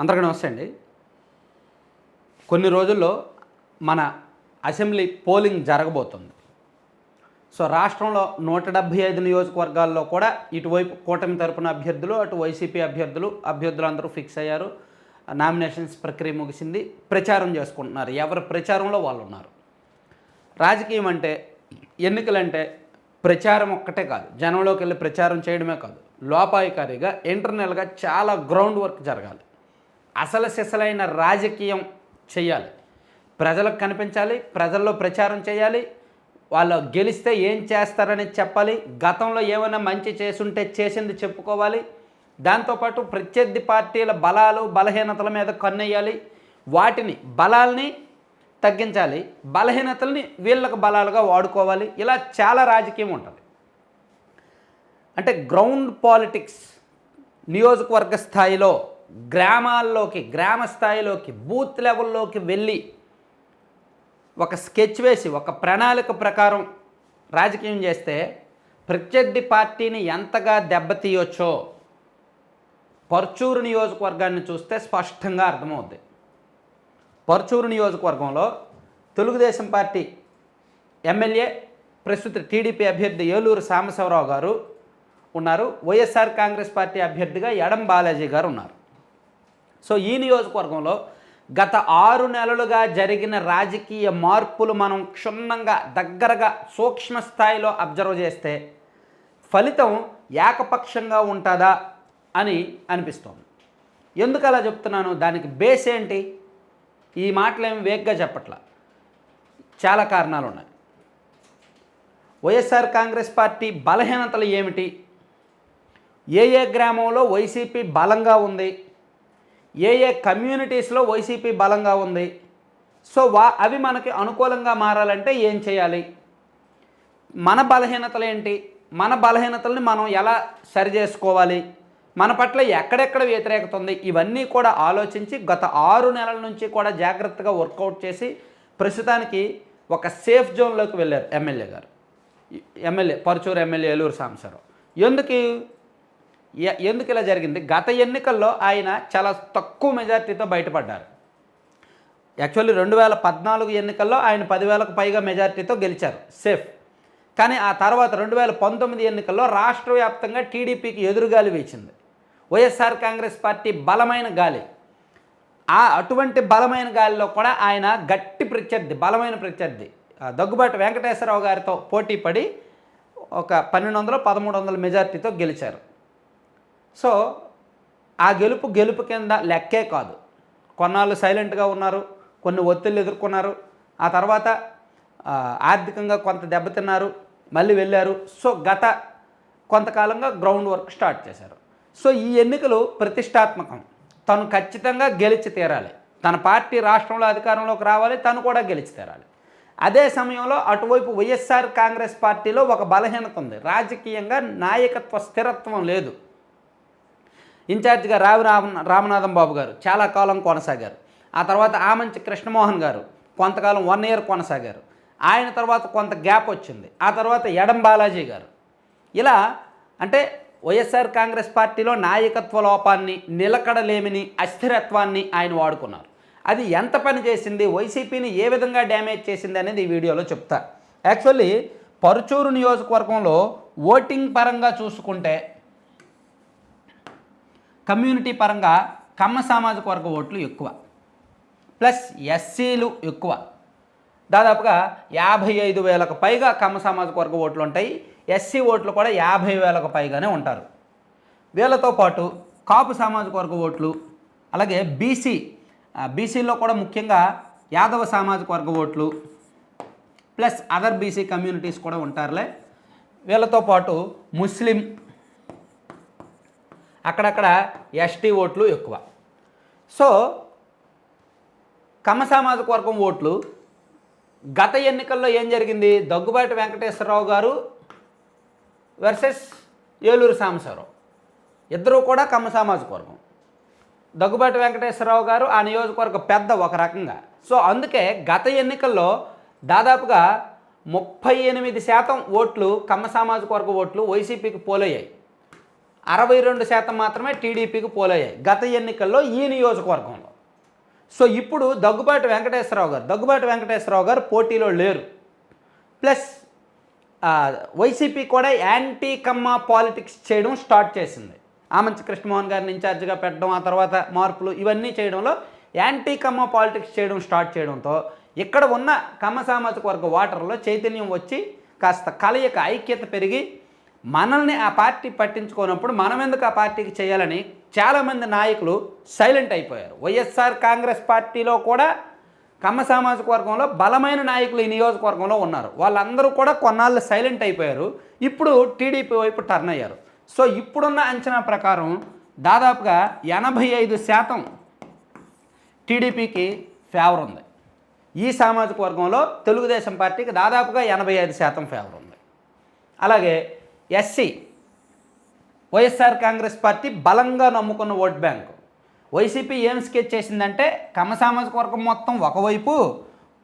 అందరికీ నమస్తే అండి. కొన్ని రోజుల్లో మన అసెంబ్లీ పోలింగ్ జరగబోతుంది. సో రాష్ట్రంలో నూట డెబ్భై ఐదు నియోజకవర్గాల్లో కూడా ఇటువైపు కూటమి తరపున అభ్యర్థులు అటు వైసీపీ అభ్యర్థులు అభ్యర్థులు అందరూ ఫిక్స్ అయ్యారు. నామినేషన్స్ ప్రక్రియ ముగిసింది. ప్రచారం చేసుకుంటున్నారు. ఎవరి ప్రచారంలో వాళ్ళు ఉన్నారు? రాజకీయం అంటే ఎన్నికలంటే ప్రచారం ఒక్కటే కాదు. జనంలోకి వెళ్ళి ప్రచారం చేయడమే కాదు. లోపాయికారిగా ఇంటర్నల్గా చాలా గ్రౌండ్ వర్క్ జరగాలి. అసలు సిసలైన రాజకీయం చేయాలి. ప్రజలకు కనిపించాలి ప్రజల్లో ప్రచారం చేయాలి వాళ్ళు గెలిస్తే ఏం చేస్తారని చెప్పాలి గతంలో ఏమైనా మంచి చేసుంటే చేసింది చెప్పుకోవాలి. దాంతోపాటు ప్రత్యర్థి పార్టీల బలాలు బలహీనతల మీద కన్నేయాలి. వాటిని బలాల్ని తగ్గించాలి. బలహీనతల్ని వీళ్ళకు బలాలుగా వాడుకోవాలి. ఇలా చాలా రాజకీయం ఉంటుంది. అంటే గ్రౌండ్ పాలిటిక్స్ నియోజకవర్గ స్థాయిలో గ్రామాల్లోకి గ్రామ స్థాయిలోకి బూత్ లెవెల్లోకి వెళ్ళి ఒక స్కెచ్ వేసి ఒక ప్రణాళిక ప్రకారం రాజకీయం చేస్తే ప్రత్యర్థి పార్టీని ఎంతగా దెబ్బతీయొచ్చో పర్చూరు నియోజకవర్గాన్ని చూస్తే స్పష్టంగా అర్థమవుద్ది. పర్చూరు నియోజకవర్గంలో తెలుగుదేశం పార్టీ ఎమ్మెల్యే ప్రస్తుత టీడీపీ అభ్యర్థి ఏలూరు సాంబశివరావు గారు ఉన్నారు. వైఎస్ఆర్ కాంగ్రెస్ పార్టీ అభ్యర్థిగా ఎడం బాలాజీ గారు ఉన్నారు. సో ఈ నియోజకవర్గంలో గత ఆరు నెలలుగా జరిగిన రాజకీయ మార్పులు మనం క్షుణ్ణంగా దగ్గరగా సూక్ష్మ స్థాయిలో అబ్జర్వ్ చేస్తే ఫలితం ఏకపక్షంగా ఉంటుందా అని అనిపిస్తోంది. ఎందుకు అలా చెప్తున్నాను? దానికి బేస్ ఏంటి? ఈ మాటలు వేగ్గా చెప్పట్లా. చాలా కారణాలు ఉన్నాయి వైఎస్ఆర్ కాంగ్రెస్ పార్టీ బలహీనతలు ఏమిటి? ఏ ఏ గ్రామంలో వైసీపీ బలంగా ఉంది? ఏ ఏ కమ్యూనిటీస్లో వైసీపీ బలంగా ఉంది? సో వా అవి మనకి అనుకూలంగా మారాలంటే ఏం చేయాలి? మన బలహీనతలు ఏంటి? మన బలహీనతల్ని మనం ఎలా సరి చేసుకోవాలి? మన పట్ల ఎక్కడెక్కడ వ్యతిరేకత ఉంది? ఇవన్నీ కూడా ఆలోచించి గత ఆరు నెలల నుంచి కూడా జాగ్రత్తగా వర్కౌట్ చేసి ప్రస్తుతానికి ఒక సేఫ్ జోన్లోకి వెళ్ళారు ఎమ్మెల్యే గారు. MLA Parchur MLA Eluri Sambasivarao. ఎందుకు ఎందుకు ఇలా జరిగింది? గత ఎన్నికల్లో ఆయన చాలా తక్కువ మెజార్టీతో బయటపడ్డారు. యాక్చువల్లీ రెండు వేల పద్నాలుగు ఎన్నికల్లో ఆయన పదివేలకు పైగా మెజార్టీతో గెలిచారు సేఫ్. కానీ ఆ తర్వాత రెండు వేల పంతొమ్మిది ఎన్నికల్లో రాష్ట్ర వ్యాప్తంగా టీడీపీకి ఎదురుగాలి వీచింది. వైఎస్ఆర్ కాంగ్రెస్ పార్టీ బలమైన గాలి. ఆ అటువంటి బలమైన గాలిలో కూడా ఆయన గట్టి ప్రత్యర్థి బలమైన ప్రత్యర్థి. ఆ వెంకటేశ్వరరావు గారితో పోటీ పడి ఒక పన్నెండు వందలు పదమూడు వందల మెజార్టీతో గెలిచారు. సో ఆ గెలుపు గెలుపు కింద లెక్కే కాదు. కొన్నాళ్ళు సైలెంట్గా ఉన్నారు కొన్ని ఒత్తిళ్ళు ఎదుర్కొన్నారు ఆ తర్వాత ఆర్థికంగా కొంత దెబ్బతిన్నారు మళ్ళీ వెళ్ళారు. సో గత కొంతకాలంగా గ్రౌండ్ వర్క్ స్టార్ట్ చేశారు. సో ఈ ఎన్నికలు ప్రతిష్టాత్మకం. తను ఖచ్చితంగా గెలిచి తీరాలి. తన పార్టీ రాష్ట్రంలో అధికారంలోకి రావాలి తను కూడా గెలిచి తీరాలి. అదే సమయంలో అటువైపు వైఎస్ఆర్ కాంగ్రెస్ పార్టీలో ఒక బలహీనత ఉంది. రాజకీయంగా నాయకత్వ స్థిరత్వం లేదు. ఇన్ఛార్జిగా రావి రామ రామనాథం బాబు గారు చాలా కాలం కొనసాగారు. ఆ తర్వాత ఆమంచి కృష్ణమోహన్ గారు కొంతకాలం వన్ ఇయర్ కొనసాగారు. ఆయన తర్వాత కొంత గ్యాప్ వచ్చింది. ఆ తర్వాత ఎడం బాలాజీ గారు. ఇలా అంటే వైఎస్ఆర్ కాంగ్రెస్ పార్టీలో నాయకత్వ లోపాన్ని నిలకడలేమిని అస్థిరత్వాన్ని ఆయన వాడుకున్నారు. అది ఎంత పని చేసింది వైసీపీని ఏ విధంగా డ్యామేజ్ చేసింది అనేది ఈ వీడియోలో చెప్తా. యాక్చువల్లీ పరుచూరు నియోజకవర్గంలో ఓటింగ్ పరంగా చూసుకుంటే కమ్యూనిటీ పరంగా కమ్మ సామాజిక వర్గ ఓట్లు ఎక్కువ. ప్లస్ ఎస్సీలు ఎక్కువ. దాదాపుగా యాభై ఐదు వేలకు పైగా కమ్మ సామాజిక వర్గ ఓట్లు ఉంటాయి. ఎస్సీ ఓట్లు కూడా యాభై వేలకు పైగానే ఉంటారు. వీళ్ళతో పాటు కాపు సామాజిక వర్గ ఓట్లు అలాగే బీసీ బీసీలో కూడా ముఖ్యంగా యాదవ సామాజిక వర్గ ఓట్లు ప్లస్ అదర్ బీసీ కమ్యూనిటీస్ కూడా ఉంటారులే. వీళ్ళతో పాటు ముస్లిం అక్కడక్కడ ఎస్టీ ఓట్లు ఎక్కువ. సో కమ సామాజిక వర్గం ఓట్లు గత ఎన్నికల్లో ఏం జరిగింది? దగ్గుబాటి వెంకటేశ్వరరావు గారు వర్సెస్ ఏలూరు సాంబశివరావు. ఇద్దరూ కూడా కమ్మ సామాజిక వర్గం. దగ్గుబాటి వెంకటేశ్వరరావు గారు ఆ నియోజకవర్గ పెద్ద ఒక రకంగా. సో అందుకే గత ఎన్నికల్లో దాదాపుగా ముప్పై ఎనిమిది శాతం ఓట్లు కమ్మ సామాజిక వర్గ ఓట్లు వైసీపీకి పోలయ్యాయి. అరవై రెండు శాతం మాత్రమే టీడీపీకి పోలయ్యాయి గత ఎన్నికల్లో ఈ నియోజకవర్గంలో. సో ఇప్పుడు దగ్గుబాటి వెంకటేశ్వరరావు గారు దగ్గుబాటి వెంకటేశ్వరరావు గారు పోటీలో లేరు. ప్లస్ వైసీపీ కూడా యాంటీ కమ్మ పాలిటిక్స్ చేయడం స్టార్ట్ చేసింది. ఆమంచి కృష్ణమోహన్ గారిని ఇన్ఛార్జిగా పెట్టడం ఆ తర్వాత మార్పులు ఇవన్నీ చేయడంలో యాంటీ కమ్మ పాలిటిక్స్ చేయడం స్టార్ట్ చేయడంతో ఇక్కడ ఉన్న కమ్మ సామాజిక వర్గ ఓటర్లో చైతన్యం వచ్చి కాస్త కలయిక ఐక్యత పెరిగి మనల్ని ఆ పార్టీ పట్టించుకోనప్పుడు మనం ఎందుకు ఆ పార్టీకి చేయాలని చాలామంది నాయకులు సైలెంట్ అయిపోయారు. వైఎస్ఆర్ కాంగ్రెస్ పార్టీలో కూడా కమ్మ సామాజిక వర్గంలో బలమైన నాయకులు ఈ నియోజకవర్గంలో ఉన్నారు. వాళ్ళందరూ కూడా కొన్నాళ్ళు సైలెంట్ అయిపోయారు. ఇప్పుడు టీడీపీ వైపు టర్న్ అయ్యారు. సో ఇప్పుడున్న అంచనా ప్రకారం దాదాపుగా ఎనభై ఐదు శాతం టీడీపీకి ఫేవర్ ఉంది. ఈ సామాజిక వర్గంలో తెలుగుదేశం పార్టీకి దాదాపుగా ఎనభై ఐదు శాతం ఫేవర్ ఉంది. అలాగే ఎస్సీ వైఎస్ఆర్ కాంగ్రెస్ పార్టీ బలంగా నమ్ముకున్న ఓట్ బ్యాంకు. వైసీపీ ఏం స్కెచ్ చేసిందంటే కమ్మ సామాజిక వర్గం మొత్తం ఒకవైపు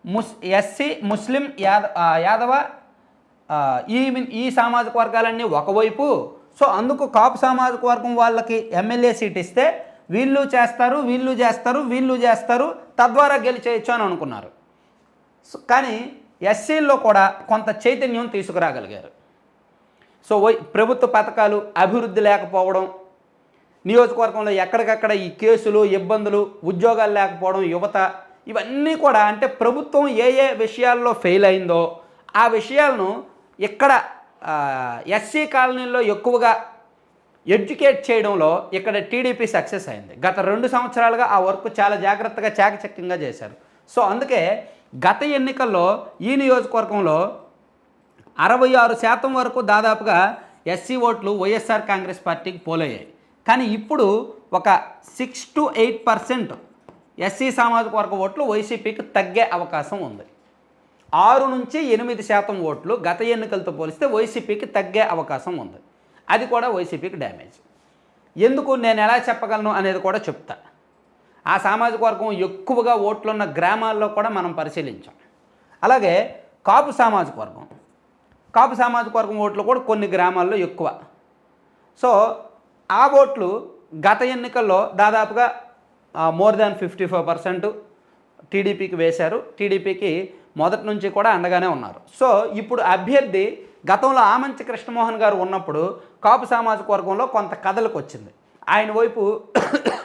ముస్ ఎస్సీ ముస్లిం యాద యాదవ ఈ ఈ సామాజిక వర్గాలన్నీ ఒకవైపు. సో అందుకు కాపు సామాజిక వర్గం వాళ్ళకి ఎమ్మెల్యే సీట్ ఇస్తే వీళ్ళు చేస్తారు వీళ్ళు చేస్తారు వీళ్ళు చేస్తారు తద్వారా గెలిచేయచ్చు అని అనుకున్నారు. కానీ ఎస్సీల్లో కూడా కొంత చైతన్యం తీసుకురాగలిగారు. సో ప్రభుత్వ పథకాలు అభివృద్ధి లేకపోవడం నియోజకవర్గంలో ఎక్కడికక్కడ ఈ కేసులు ఇబ్బందులు ఉద్యోగాలు లేకపోవడం యువత ఇవన్నీ కూడా అంటే ప్రభుత్వం ఏ ఏ విషయాల్లో ఫెయిల్ అయిందో ఆ విషయాలను ఇక్కడ ఎస్సీ కాలనీలో ఎక్కువగా ఎడ్యుకేట్ చేయడంలో ఇక్కడ టీడీపీ సక్సెస్ అయింది. గత రెండు సంవత్సరాలుగా ఆ వర్క్ చాలా జాగ్రత్తగా చాకచక్యంగా చేశారు. సో అందుకే గత ఎన్నికల్లో ఈ నియోజకవర్గంలో అరవై ఆరు శాతం వరకు దాదాపుగా ఎస్సీ ఓట్లు వైఎస్ఆర్ కాంగ్రెస్ పార్టీకి పోలయ్యాయి. కానీ ఇప్పుడు ఒక six to eight percent SC సామాజిక వర్గ ఓట్లు వైసీపీకి తగ్గే అవకాశం ఉంది. ఆరు నుంచి ఎనిమిది శాతం ఓట్లు గత ఎన్నికలతో పోలిస్తే వైసీపీకి తగ్గే అవకాశం ఉంది. అది కూడా వైసీపీకి డ్యామేజ్. ఎందుకు నేను ఎలా చెప్పగలను అనేది కూడా చెప్తా. ఆ సామాజిక వర్గం ఎక్కువగా ఓట్లున్న గ్రామాల్లో కూడా మనం పరిశీలించాం. అలాగే కాపు సామాజిక వర్గం. కాపు సామాజిక వర్గం ఓట్లు కూడా కొన్ని గ్రామాల్లో ఎక్కువ. సో ఆ ఓట్లు గత ఎన్నికల్లో దాదాపుగా more than fifty five percent టీడీపీకి వేశారు. టీడీపీకి మొదటి నుంచి కూడా అండగానే ఉన్నారు. సో ఇప్పుడు అభ్యర్థి గతంలో ఆమంచి కృష్ణమోహన్ గారు ఉన్నప్పుడు కాపు సామాజిక వర్గంలో కొంత కథలకు వచ్చింది. ఆయన వైపు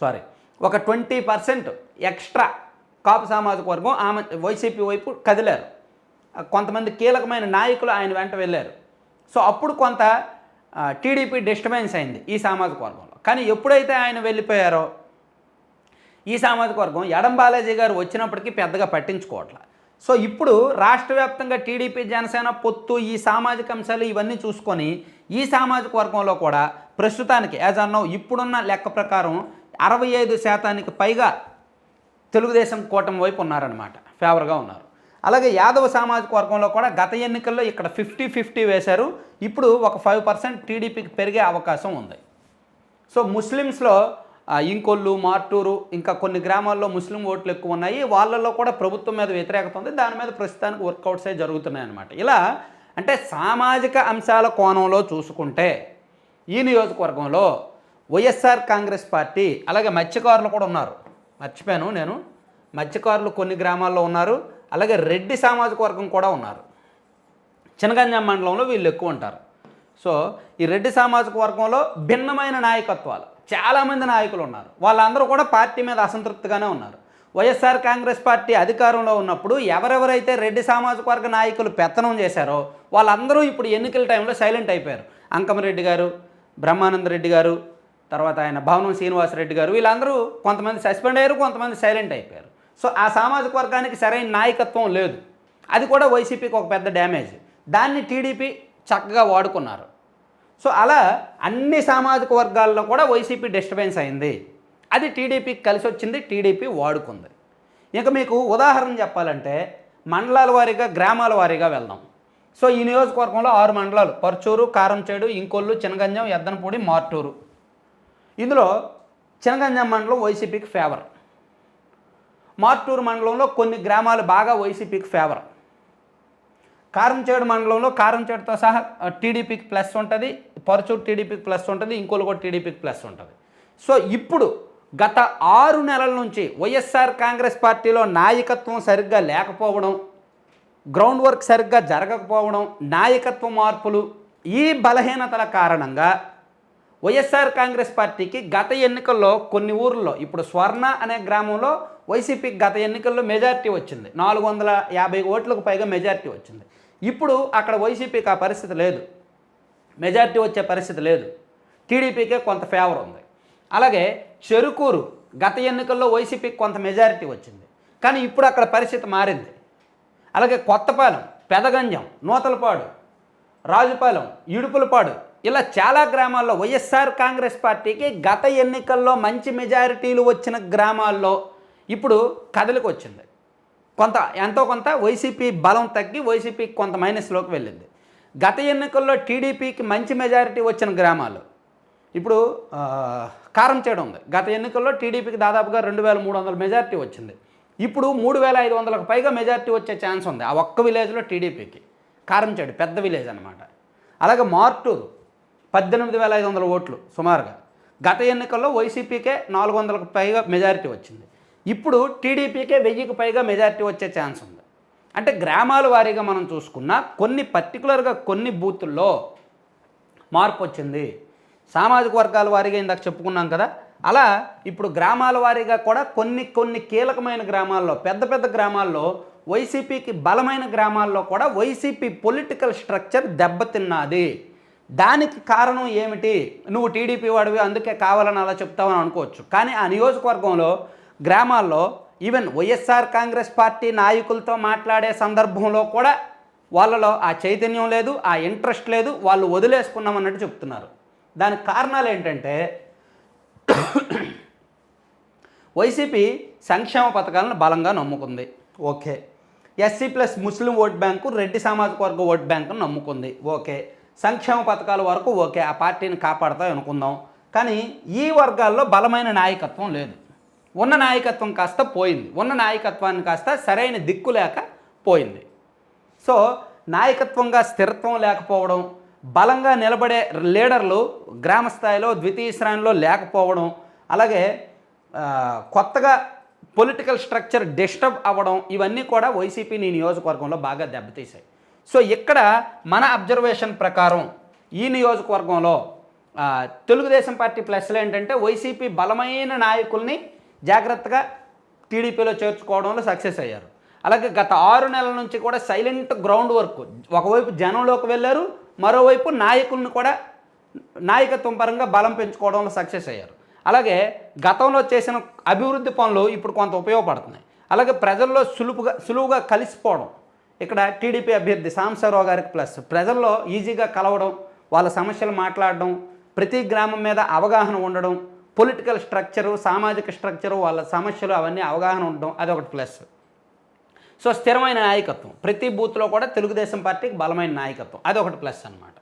సారీ ఒక ట్వంటీ పర్సెంట్ ఎక్స్ట్రా కాపు సామాజిక వర్గం ఆమె వైసీపీ వైపు కదిలారు. కొంతమంది కీలకమైన నాయకులు ఆయన వెంట వెళ్ళారు. సో అప్పుడు కొంత టీడీపీ డిస్టర్బెన్స్ అయింది ఈ సామాజిక వర్గంలో. కానీ ఎప్పుడైతే ఆయన వెళ్ళిపోయారో ఈ సామాజిక వర్గం ఎడం బాలాజీ గారు వచ్చినప్పటికీ పెద్దగా పట్టించుకోవట్ల. సో ఇప్పుడు రాష్ట్ర వ్యాప్తంగా టీడీపీ జనసేన పొత్తు ఈ సామాజిక అంశాలు ఇవన్నీ చూసుకొని ఈ సామాజిక వర్గంలో కూడా ప్రస్తుతానికి యాజ్ అన్నో ఇప్పుడున్న లెక్క ప్రకారం అరవై ఐదు శాతానికి పైగా తెలుగుదేశం కూటమి వైపు ఉన్నారనమాట ఫేవర్గా ఉన్నారు. అలాగే యాదవ సామాజిక వర్గంలో కూడా గత ఎన్నికల్లో ఇక్కడ ఫిఫ్టీ ఫిఫ్టీ వేశారు. ఇప్పుడు ఒక ఫైవ్ పర్సెంట్ టీడీపీకి పెరిగే అవకాశం ఉంది. సో ముస్లిమ్స్లో ఇంకొల్లు మార్టూరు ఇంకా కొన్ని గ్రామాల్లో ముస్లిం ఓట్లు ఎక్కువ ఉన్నాయి. వాళ్ళల్లో కూడా ప్రభుత్వం మీద వ్యతిరేకత ఉంది. దాని మీద ప్రస్తుతానికి వర్కౌట్సే జరుగుతున్నాయి అన్నమాట ఇలా అంటే సామాజిక అంశాల కోణంలో చూసుకుంటే ఈ నియోజకవర్గంలో వైఎస్ఆర్ కాంగ్రెస్ పార్టీ అలాగే మత్స్యకారులు కూడా ఉన్నారు. మర్చిపోయాను నేను. మత్స్యకారులు కొన్ని గ్రామాల్లో ఉన్నారు. అలాగే రెడ్డి సామాజిక వర్గం కూడా ఉన్నారు. చినగంజాం మండలంలో వీళ్ళు ఎక్కువ ఉంటారు. సో ఈ రెడ్డి సామాజిక వర్గంలో భిన్నమైన నాయకత్వాలు. చాలామంది నాయకులు ఉన్నారు. వాళ్ళందరూ కూడా పార్టీ మీద అసంతృప్తిగానే ఉన్నారు. వైఎస్ఆర్ కాంగ్రెస్ పార్టీ అధికారంలో ఉన్నప్పుడు ఎవరెవరైతే రెడ్డి సామాజిక వర్గ నాయకులు పెత్తనం చేశారో వాళ్ళందరూ ఇప్పుడు ఎన్నికల టైంలో సైలెంట్ అయిపోయారు. అంకమరెడ్డి గారు బ్రహ్మానంద రెడ్డి గారు తర్వాత ఆయన భవనం శ్రీనివాసరెడ్డి గారు వీళ్ళందరూ కొంతమంది సస్పెండ్ అయ్యారు కొంతమంది సైలెంట్ అయిపోయారు. సో ఆ సామాజిక వర్గానికి సరైన నాయకత్వం లేదు. అది కూడా వైసీపీకి ఒక పెద్ద డ్యామేజ్. దాన్ని టీడీపీ చక్కగా వాడుకున్నారు. సో అలా అన్ని సామాజిక వర్గాల్లో కూడా వైసీపీ డిస్టర్బెన్స్ అయింది. అది టీడీపీకి కలిసి వచ్చింది టీడీపీ వాడుకుంది. ఇక మీకు ఉదాహరణ చెప్పాలంటే మండలాల వారీగా గ్రామాల వారీగా వెళ్దాం. సో ఈ నియోజకవర్గంలో ఆరు మండలాలు పర్చూరు కారంచేడు ఇంకొల్లు చినగంజం ఎద్దనపూడి మార్టూరు. ఇందులో చినగంజం మండలం వైసీపీకి ఫేవర్ మార్టూరు మండలంలో కొన్ని గ్రామాలు బాగా వైసీపీకి ఫేవర్ కారంచేడు మండలంలో కారంచేడుతో సహా టీడీపీకి ప్లస్ ఉంటుంది పరచూరు టీడీపీకి ప్లస్ ఉంటుంది ఇంకోలు కూడా టీడీపీకి ప్లస్ ఉంటుంది. సో ఇప్పుడు గత ఆరు నెలల నుంచి వైఎస్ఆర్ కాంగ్రెస్ పార్టీలో నాయకత్వం సరిగ్గా లేకపోవడం గ్రౌండ్ వర్క్ సరిగ్గా జరగకపోవడం నాయకత్వ మార్పులు ఈ బలహీనతల కారణంగా వైఎస్ఆర్ కాంగ్రెస్ పార్టీకి గత ఎన్నికల్లో కొన్ని ఊర్లలో ఇప్పుడు స్వర్ణ అనే గ్రామంలో వైసీపీకి గత ఎన్నికల్లో మెజారిటీ వచ్చింది. నాలుగు వందల యాభై ఓట్లకు పైగా మెజారిటీ వచ్చింది. ఇప్పుడు అక్కడ వైసీపీకి ఆ పరిస్థితి లేదు. మెజారిటీ వచ్చే పరిస్థితి లేదు. టీడీపీకే కొంత ఫేవర్ ఉంది. అలాగే చెరుకూరు గత ఎన్నికల్లో వైసీపీకి కొంత మెజారిటీ వచ్చింది. కానీ ఇప్పుడు అక్కడ పరిస్థితి మారింది. అలాగే కొత్తపాలెం పెదగంజం నూతలపాడు రాజుపాలెం ఇడుపులపాడు ఇలా చాలా గ్రామాల్లో వైఎస్ఆర్ కాంగ్రెస్ పార్టీకి గత ఎన్నికల్లో మంచి మెజారిటీలు వచ్చిన గ్రామాల్లో ఇప్పుడు కదలికి వచ్చింది. కొంత ఎంతో కొంత వైసీపీ బలం తగ్గి వైసీపీకి కొంత మైనస్లోకి వెళ్ళింది. గత ఎన్నికల్లో టీడీపీకి మంచి మెజారిటీ వచ్చిన గ్రామాలు. ఇప్పుడు కారం చేయడం ఉంది. గత ఎన్నికల్లో టీడీపీకి దాదాపుగా రెండు వేల మూడు వందల మెజారిటీ వచ్చింది. ఇప్పుడు మూడు వేల ఐదు వందలకు పైగా మెజారిటీ వచ్చే ఛాన్స్ ఉంది. ఆ ఒక్క విలేజ్లో టీడీపీకి. కారంచేడు పెద్ద విలేజ్ అనమాట అలాగే మార్టూరు పద్దెనిమిది వేల ఐదు వందల ఓట్లు సుమారుగా. గత ఎన్నికల్లో వైసీపీకే నాలుగు వందలకు పైగా మెజారిటీ వచ్చింది. ఇప్పుడు టీడీపీకే వెయ్యికి పైగా మెజారిటీ వచ్చే ఛాన్స్ ఉంది. అంటే గ్రామాల వారీగా మనం చూసుకున్నా కొన్ని పర్టికులర్గా కొన్ని బూతుల్లో మార్పు వచ్చింది. సామాజిక వర్గాల వారీగా ఇందాక చెప్పుకున్నాం కదా. అలా ఇప్పుడు గ్రామాల వారీగా కూడా కొన్ని కొన్ని కీలకమైన గ్రామాల్లో పెద్ద పెద్ద గ్రామాల్లో వైసీపీకి బలమైన గ్రామాల్లో కూడా వైసీపీ పొలిటికల్ స్ట్రక్చర్ దెబ్బతిన్నది. దానికి కారణం ఏమిటి? నువ్వు టీడీపీ వాడివి అందుకే కావాలని అలా చెప్తావని అనుకోవచ్చు. కానీ ఆ నియోజకవర్గంలో గ్రామాల్లో ఈవెన్ వైఎస్ఆర్ కాంగ్రెస్ పార్టీ నాయకులతో మాట్లాడే సందర్భంలో కూడా వాళ్ళలో ఆ చైతన్యం లేదు ఆ ఇంట్రెస్ట్ లేదు వాళ్ళు వదిలేసుకున్నామన్నట్టు చెప్తున్నారు. దానికి కారణాలు ఏంటంటే వైసీపీ సంక్షేమ పథకాలను బలంగా నమ్ముకుంది. Okay. SC plus Muslim vote bank Reddy సామాజిక వర్గ ఓట్ బ్యాంకును నమ్ముకుంది. ఓకే. సంక్షేమ పథకాల వరకు ఓకే ఆ పార్టీని కాపాడుతాయి అనుకుందాం. కానీ ఈ వర్గాల్లో బలమైన నాయకత్వం లేదు. ఉన్న నాయకత్వం కాస్త పోయింది. ఉన్న నాయకత్వాన్ని కాస్త సరైన దిక్కు లేక పోయింది. సో నాయకత్వంగా స్థిరత్వం లేకపోవడం బలంగా నిలబడే లీడర్లు గ్రామ స్థాయిలో ద్వితీయ శ్రేణిలో లేకపోవడం అలాగే కొత్తగా పొలిటికల్ స్ట్రక్చర్ డిస్టర్బ్ అవ్వడం ఇవన్నీ కూడా వైసీపీని నియోజకవర్గంలో బాగా దెబ్బతీశాయి. సో ఇక్కడ మన అబ్జర్వేషన్ ప్రకారం ఈ నియోజకవర్గంలో తెలుగుదేశం పార్టీ ప్లస్లు ఏంటంటే వైసీపీ బలమైన నాయకుల్ని జాగ్రత్తగా టీడీపీలో చేర్చుకోవడంలో సక్సెస్ అయ్యారు. అలాగే గత ఆరు నెలల నుంచి కూడా సైలెంట్ గ్రౌండ్ వర్క్. ఒకవైపు జనంలోకి వెళ్ళారు మరోవైపు నాయకుల్ని కూడా నాయకత్వం పరంగా బలం పెంచుకోవడంలో సక్సెస్ అయ్యారు. అలాగే గతంలో చేసిన అభివృద్ధి పనులు ఇప్పుడు కొంత ఉపయోగపడుతున్నాయి. అలాగే ప్రజల్లో సులువుగా సులువుగా కలిసిపోవడం. ఇక్కడ టీడీపీ అభ్యర్థి సాంబశివరావు గారికి ప్లస్. ప్రజల్లో ఈజీగా కలవడం వాళ్ళ సమస్యలు మాట్లాడడం ప్రతి గ్రామం మీద అవగాహన ఉండడం పొలిటికల్ స్ట్రక్చరు సామాజిక స్ట్రక్చరు వాళ్ళ సమస్యలు అవన్నీ అవగాహన ఉండడం అదొకటి ప్లస్. సో స్థిరమైన నాయకత్వం. ప్రతి బూత్లో కూడా తెలుగుదేశం పార్టీకి బలమైన నాయకత్వం. అది ఒకటి ప్లస్ అనమాట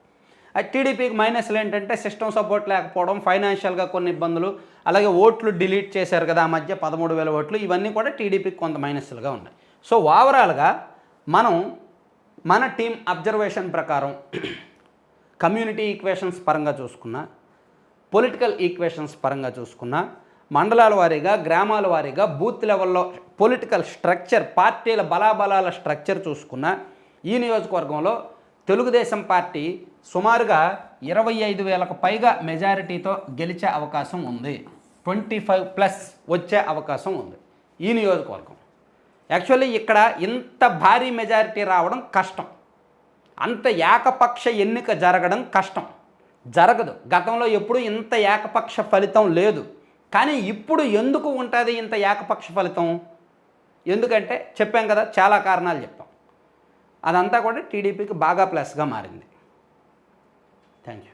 అది టీడీపీకి మైనస్లు ఏంటంటే సిస్టమ్ సపోర్ట్ లేకపోవడం ఫైనాన్షియల్గా కొన్ని ఇబ్బందులు అలాగే ఓట్లు డిలీట్ చేశారు కదా ఆ మధ్య పదమూడు వేల ఓట్లు ఇవన్నీ కూడా టీడీపీకి కొంత మైనస్లుగా ఉన్నాయి. సో ఓవరాల్గా మనం మన టీం అబ్జర్వేషన్ ప్రకారం కమ్యూనిటీ ఈక్వేషన్స్ పరంగా చూసుకున్నా పొలిటికల్ ఈక్వేషన్స్ పరంగా చూసుకున్నా మండలాల వారీగా గ్రామాల వారీగా బూత్ లెవెల్లో పొలిటికల్ స్ట్రక్చర్ పార్టీల బలాబలాల స్ట్రక్చర్ చూసుకున్నా ఈ నియోజకవర్గంలో తెలుగుదేశం పార్టీ సుమారుగా ఇరవై ఐదు వేలకు పైగా మెజారిటీతో గెలిచే అవకాశం ఉంది. ట్వంటీ ఫైవ్ ప్లస్ వచ్చే అవకాశం ఉంది ఈ నియోజకవర్గం. యాక్చువల్లీ ఇక్కడ ఇంత భారీ మెజారిటీ రావడం కష్టం. అంత ఏకపక్ష ఎన్నిక జరగడం కష్టం. జరగదు. గతంలో ఎప్పుడు ఇంత ఏకపక్ష ఫలితం లేదు. కానీ ఇప్పుడు ఎందుకు ఉంటుంది ఇంత ఏకపక్ష ఫలితం? ఎందుకంటే చెప్పాం కదా చాలా కారణాలు చెప్పాం. అదంతా కూడా టీడీపీకి బాగా ప్లస్గా మారింది. Thank you